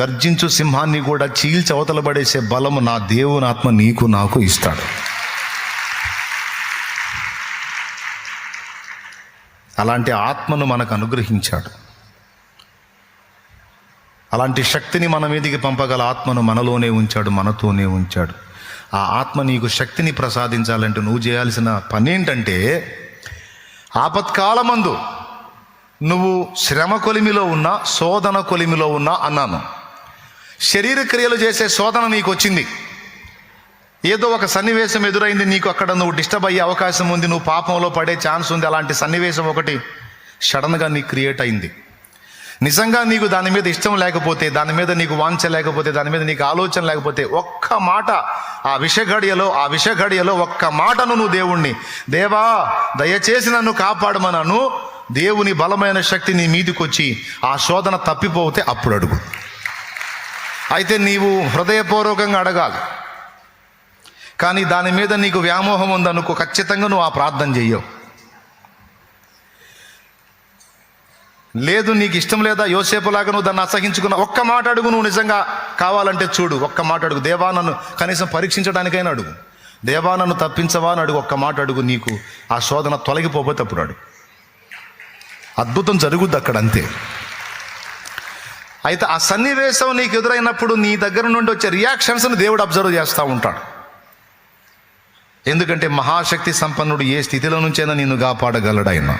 గర్జించు సింహాన్ని కూడా చీల్చి పడేసే బలము నా దేవుని ఆత్మ నీకు నాకు ఇస్తాడు. అలాంటి ఆత్మను మనకు అనుగ్రహించాడు. అలాంటి శక్తిని మన మీదికి పంపగల ఆత్మను మనలోనే ఉంచాడు మనతోనే ఉంచాడు. ఆ ఆత్మ నీకు శక్తిని ప్రసాదించాలంటే నువ్వు చేయాల్సిన పని ఏంటంటే ఆపత్కాలమందు నువ్వు శ్రమ కొలిమిలో ఉన్నా శోధన కొలిమిలో ఉన్నా అన్నాను. శరీర క్రియలు చేసే శోధన నీకు వచ్చింది ఏదో ఒక సన్నివేశం ఎదురైంది నీకు అక్కడ నువ్వు డిస్టర్బ్ అయ్యే అవకాశం ఉంది నువ్వు పాపంలో పడే ఛాన్స్ ఉంది అలాంటి సన్నివేశం ఒకటి సడన్గా నీకు క్రియేట్ అయింది. నిజంగా నీకు దాని మీద ఇష్టం లేకపోతే దాని మీద నీకు వాంఛ లేకపోతే దాని మీద నీకు ఆలోచన లేకపోతే ఒక్క మాట ఆ విషఘడియలో ఆ విషఘడియలో ఒక్క మాటను నువ్వు దేవుణ్ణి దేవా దయచేసి నన్ను కాపాడమనను దేవుని బలమైన శక్తి నీ మీదికొచ్చి ఆ శోధన తప్పిపోతే అప్పుడు అడుగు. అయితే నీవు హృదయపూర్వకంగా అడగాలి. కానీ దాని మీద నీకు వ్యామోహం ఉందనుకో ఖచ్చితంగా నువ్వు ఆ ప్రార్థన చెయ్యవు. లేదు నీకు ఇష్టం లేదా యోసేపులాగా నువ్వు దాన్ని అసహించుకున్న ఒక్క మాట అడుగు నువ్వు నిజంగా కావాలంటే చూడు ఒక్క మాట అడుగు. దేవా నన్ను కనీసం పరీక్షించడానికైనా అడుగు. దేవా నన్ను తప్పించవా అని అడుగు ఒక్క మాట అడుగు నీకు. ఆ శోధన తొలగిపోతే అప్పుడు అడుగు. అద్భుతం జరుగుద్ది అక్కడ అంతే అయితే ఆ సన్నివేశం నీకు ఎదురైనప్పుడు నీ దగ్గర నుండి వచ్చే రియాక్షన్స్ని దేవుడు అబ్జర్వ్ చేస్తూ ఉంటాడు. ఎందుకంటే మహాశక్తి సంపన్నుడు ఏ స్థితిలో నుంచైనా నిన్ను కాపాడగలడు ఆయన.